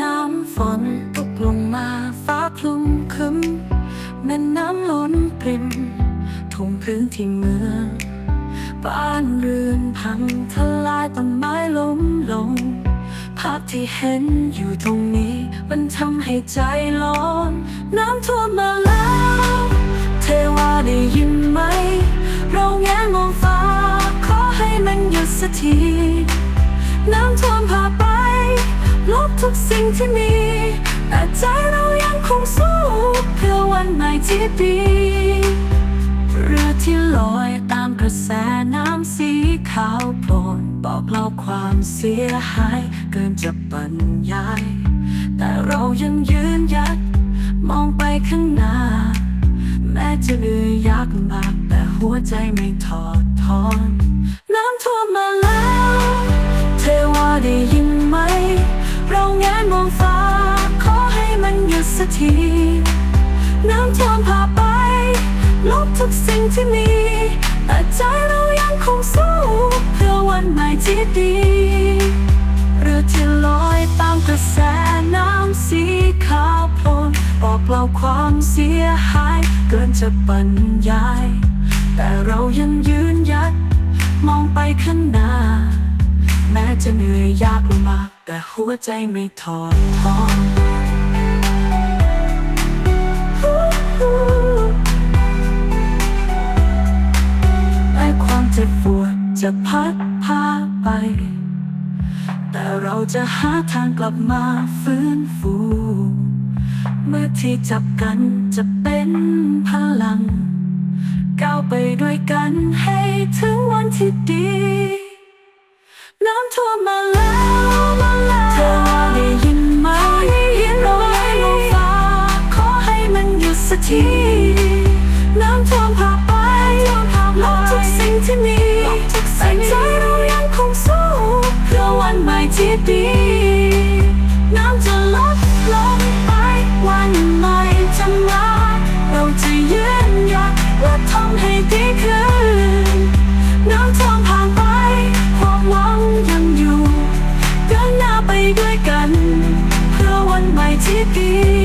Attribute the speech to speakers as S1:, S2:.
S1: น้ำฝนตกลงมาฟ้าคลุมครึมแม่น้ำล้นปริมทุ่งพื้นที่เมืองบ้านเรือนพังทลายต้นไม้ล้มลง ภาพที่เห็นอยู่ตรงนี้ มันทำให้ใจร้อน น้ำท่วมมา สิ่งที่มี แต่ใจเรายังคงสู้เพื่อวันใหม่ที่ดีเรือที่ลอยตามกระแสน้ำสีขาวโพลนบอกเล่าความเสียหาย เกินจะบรรยาย แต่เรายังยืนหยัด มองไปข้างหน้า แม้จะเหนื่อยยากลำบากแต่หัวใจไม่ทอดทอน สักที น้ำท่วมพาไป ลบทุกสิ่งที่มี แต่ใจเรายังคงสู้ เพื่อวันใหม่ที่ดีเรือที่ลอยตามกระแสน้ำสีขาวโพลนบอกเล่าความเสียหาย เกินจะบรรยาย แต่เรายังยืนยัด มองไปข้างหน้า แม้จะเหนื่อยยากลำบากแต่หัวใจไม่ทอดทอ จะพัดพาไป แต่เราจะหาทางกลับมาฟื้นฟู เมื่อที่จับกันจะเป็นพลัง ก้าวไปด้วยกันให้ถึงวันที่ดี น้ำท่วมมาแล้วมาแล้วเธอได้ยินไหมได้ยมลมฟ้าขอให้มันหยุดสักที น้ำจะลดลงไปวันใหม่จะมเราจะยืนหยัดและทำให้ดีขึ้นน้ำท่วมผ่านไปความหวังยังอยู่เดินหน้าไปด้วยกัน เพื่อวันใหม่ที่ดี